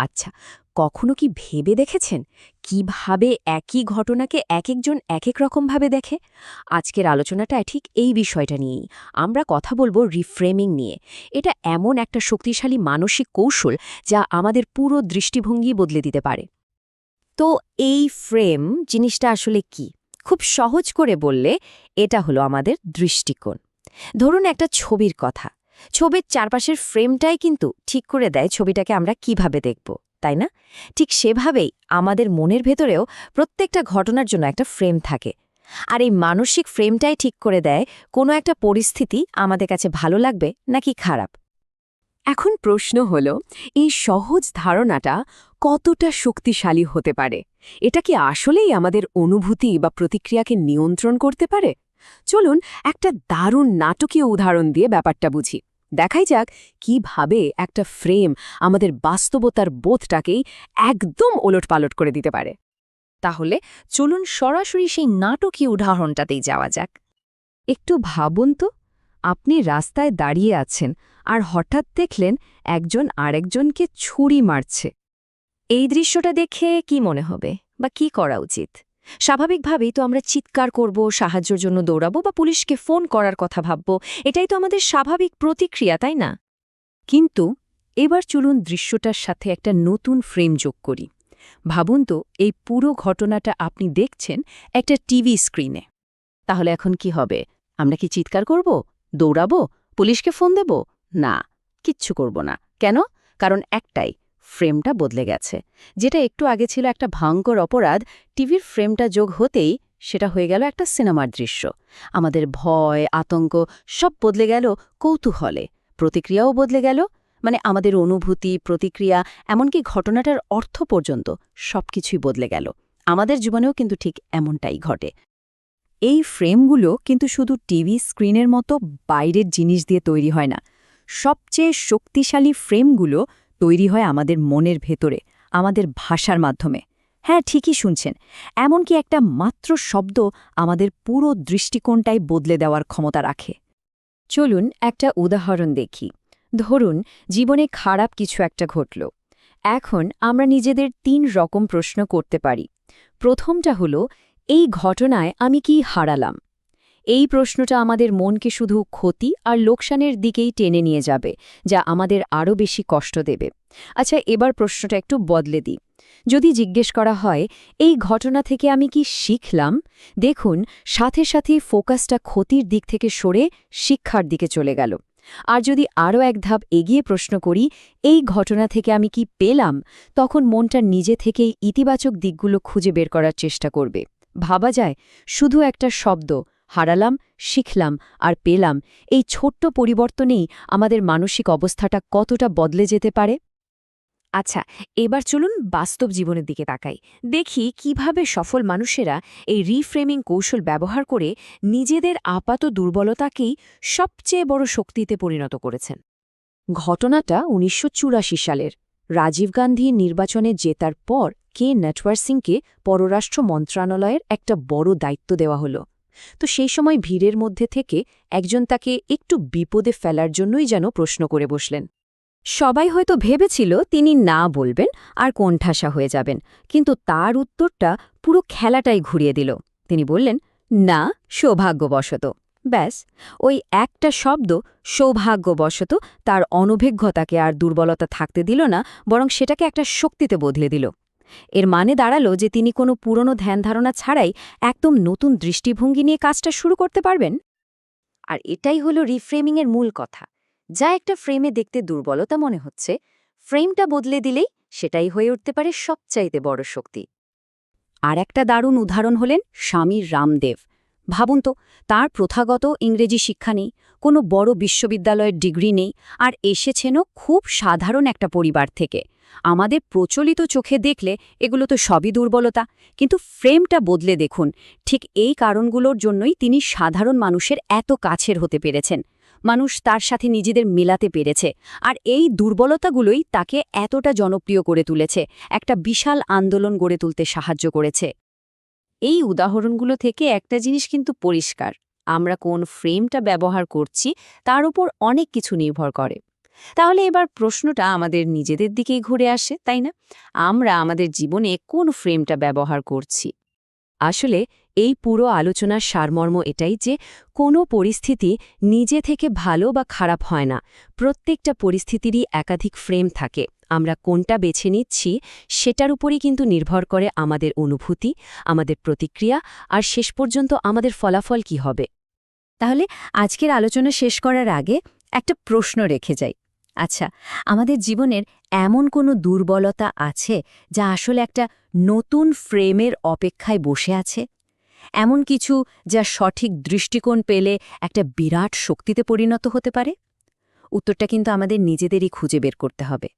আচ্ছা কখনো কি ভেবে দেখেছেন কীভাবে একই ঘটনাকে এক একজন এক এক রকমভাবে দেখে? আজকের আলোচনাটা ঠিক এই বিষয়টা নিয়েই। আমরা কথা বলব রিফ্রেমিং নিয়ে। এটা এমন একটা শক্তিশালী মানসিক কৌশল যা আমাদের পুরো দৃষ্টিভঙ্গি বদলে দিতে পারে। তো এই ফ্রেম জিনিসটা আসলে কি? খুব সহজ করে বললে এটা হলো আমাদের দৃষ্টিকোণ। ধরুন একটা ছবির কথা। ছবির চারপাশের ফ্রেমটাই কিন্তু ঠিক করে দেয় ছবিটাকে আমরা কীভাবে দেখব, তাই না? ঠিক সেভাবেই আমাদের মনের ভেতরেও প্রত্যেকটা ঘটনার জন্য একটা ফ্রেম থাকে। আর এই মানসিক ফ্রেমটাই ঠিক করে দেয় কোনো একটা পরিস্থিতি আমাদের কাছে ভালো লাগবে নাকি খারাপ। এখন প্রশ্ন হল, এই সহজ ধারণাটা কতটা শক্তিশালী হতে পারে? এটা কি আসলেই আমাদের অনুভূতি বা প্রতিক্রিয়াকে নিয়ন্ত্রণ করতে পারে? চলুন একটা দারুণ নাটকীয় উদাহরণ দিয়ে ব্যাপারটা বুঝি। দেখাই যাক কীভাবে একটা ফ্রেম আমাদের বাস্তবতার বোধটাকেই একদম ওলটপালট করে দিতে পারে। তাহলে চলুন সরাসরি সেই নাটকীয় উদাহরণটাতেই যাওয়া যাক। একটু ভাবুন তো, আপনি রাস্তায় দাঁড়িয়ে আছেন আর হঠাৎ দেখলেন একজন আরেকজনকে ছুরি মারছে। এই দৃশ্যটা দেখে কি মনে হবে বা কি করা উচিত? স্বাভাবিকভাবেই তো আমরা চিৎকার করব, সাহায্যের জন্য দৌড়াবো বা পুলিশকে ফোন করার কথা ভাবব, এটাই তো আমাদের স্বাভাবিক প্রতিক্রিয়া, তাই না? কিন্তু এবার চলুন দৃশ্যটার সাথে একটা নতুন ফ্রেম যোগ করি। ভাবুন তো, এই পুরো ঘটনাটা আপনি দেখছেন একটা টিভি স্ক্রিনে। তাহলে এখন কি হবে? আমরা কি চিৎকার করব? দৌড়াবো? পুলিশকে ফোন দেব? না, কিচ্ছু করব না। কেন? কারণ একটাই ফ্রেমটা বদলে গেছে। যেটা একটু আগে ছিল একটা ভয়ঙ্কর অপরাধ, টিভির ফ্রেমটা যোগ হতেই সেটা হয়ে গেল একটা সিনেমার দৃশ্য। আমাদের ভয়, আতঙ্ক সব বদলে গেল কৌতূহলে। প্রতিক্রিয়াও বদলে গেল। মানে আমাদের অনুভূতি, প্রতিক্রিয়া, এমনকি ঘটনাটার অর্থ পর্যন্ত সবকিছুই বদলে গেল। আমাদের জীবনেও কিন্তু ঠিক এমনটাই ঘটে। এই ফ্রেমগুলো কিন্তু শুধু টিভি স্ক্রিনের মতো বাইরের জিনিস দিয়ে তৈরি হয় না। সবচেয়ে শক্তিশালী ফ্রেমগুলো তৈরি হয় আমাদের মনের ভেতরে, আমাদের ভাষার মাধ্যমে। হ্যাঁ ঠিকই শুনছেন। এমনকি একটা মাত্র শব্দ আমাদের পুরো দৃষ্টিকোণটাই বদলে দেওয়ার ক্ষমতা রাখে। চলুন একটা উদাহরণ দেখি। ধরুন, জীবনে খারাপ কিছু একটা ঘটল। এখন আমরা নিজেদের তিন রকম প্রশ্ন করতে পারি। প্রথমটা হলো, এই ঘটনায় আমি কি হারালাম? এই প্রশ্নটা আমাদের মনকে শুধু ক্ষতি আর লোকসানের দিকেই টেনে নিয়ে যাবে, যা আমাদের আরও বেশি কষ্ট দেবে। আচ্ছা এবার প্রশ্নটা একটু বদলে দিই। যদি জিজ্ঞেস করা হয়, এই ঘটনা থেকে আমি কি শিখলাম? দেখুন, সাথে সাথে ফোকাসটা ক্ষতির দিক থেকে সরে শিক্ষার দিকে চলে গেল। আর যদি আরও এক ধাপ এগিয়ে প্রশ্ন করি, এই ঘটনা থেকে আমি কি পেলাম? তখন মনটা নিজে থেকেই ইতিবাচক দিকগুলো খুঁজে বের করার চেষ্টা করবে। ভাবা যায়, শুধু একটা শব্দ হারালাম, শিখলাম আর পেলাম, এই ছোট্ট পরিবর্তনেই আমাদের মানসিক অবস্থাটা কতটা বদলে যেতে পারে? আচ্ছা এবার চলুন বাস্তব জীবনের দিকে তাকাই। দেখি কীভাবে সফল মানুষেরা এই রিফ্রেমিং কৌশল ব্যবহার করে নিজেদের আপাত দুর্বলতাকেই সবচেয়ে বড় শক্তিতে পরিণত করেছেন। ঘটনাটা উনিশশো চুরাশি সালের। রাজীব গান্ধী নির্বাচনে জেতার পর কে নটওয়ার সিংকে পররাষ্ট্র মন্ত্রণালয়ের একটা বড় দায়িত্ব দেওয়া হলো। তো সেই সময় ভিড়ের মধ্যে থেকে একজন তাকে একটু বিপদে ফেলার জন্যই যেন প্রশ্ন করে বসলেন। সবাই হয়তো ভেবেছিল তিনি না বলবেন আর কোণঠাসা হয়ে যাবেন, কিন্তু তার উত্তরটা পুরো খেলাটাই ঘুরিয়ে দিল। তিনি বললেন, না, সৌভাগ্যবশত। ব্যাস, ওই একটা শব্দ সৌভাগ্যবশত তার অনভিজ্ঞতাকে আর দুর্বলতা থাকতে দিল না, বরং সেটাকে একটা শক্তিতে বদলে দিল। এর মানে দাঁড়াল যে তিনি কোনো পুরনো ধ্যান ধারণা ছাড়াই একদম নতুন দৃষ্টিভঙ্গি নিয়ে কাজটা শুরু করতে পারবেন? আর এটাই হলো রিফ্রেমিংয়ের মূল কথা। যা একটা ফ্রেমে দেখতে দুর্বলতা মনে হচ্ছে, ফ্রেমটা বদলে দিলেই সেটাই হয়ে উঠতে পারে সবচাইতে বড় শক্তি। আর একটা দারুণ উদাহরণ হলেন স্বামী রামদেব। ভাবুন তো, তার প্রথাগত ইংরেজি শিক্ষা নেই, কোনো বড় বিশ্ববিদ্যালয়ের ডিগ্রি নেই, আর এসেছেনও খুব সাধারণ একটা পরিবার থেকে। আমাদের প্রচলিত চোখে দেখলে এগুলো তো সবই দুর্বলতা, কিন্তু ফ্রেমটা বদলে দেখুন, ঠিক এই কারণগুলোর জন্যই তিনি সাধারণ মানুষের এত কাছের হতে পেরেছেন। মানুষ তার সাথে নিজেদের মেলাতে পেরেছে, আর এই দুর্বলতাগুলোই তাকে এতটা জনপ্রিয় করে তুলেছে, একটা বিশাল আন্দোলন গড়ে তুলতে সাহায্য করেছে। এই উদাহরণগুলো থেকে একটা জিনিস কিন্তু পরিষ্কার। আমরা কোন ফ্রেমটা ব্যবহার করছি তার উপর অনেক কিছু নির্ভর করে। তাহলে এবার প্রশ্নটা আমাদের নিজেদের দিকেই ঘুরে আসে, তাই না? আমরা আমাদের জীবনে কোন ফ্রেমটা ব্যবহার করছি? আসলে এই পুরো আলোচনার সারমর্ম এটাই যে, কোনো পরিস্থিতি নিজে থেকে ভালো বা খারাপ হয় না। প্রত্যেকটা পরিস্থিতিরই একাধিক ফ্রেম থাকে। আমরা কোনটা বেছে নিচ্ছি সেটার উপরই কিন্তু নির্ভর করে আমাদের অনুভূতি, আমাদের প্রতিক্রিয়া আর শেষ পর্যন্ত আমাদের ফলাফল কি হবে। তাহলে আজকের আলোচনা শেষ করার আগে একটা প্রশ্ন রেখে যাই। আচ্ছা আমাদের জীবনের এমন কোনো দুর্বলতা আছে যা আসলে একটা নতুন ফ্রেমের অপেক্ষায় বসে আছে? এমন কিছু যা সঠিক দৃষ্টিকোণ পেলে একটা বিরাট শক্তিতে পরিণত হতে পারে? উত্তরটা কিন্তু আমাদের নিজেদেরই খুঁজে বের করতে হবে।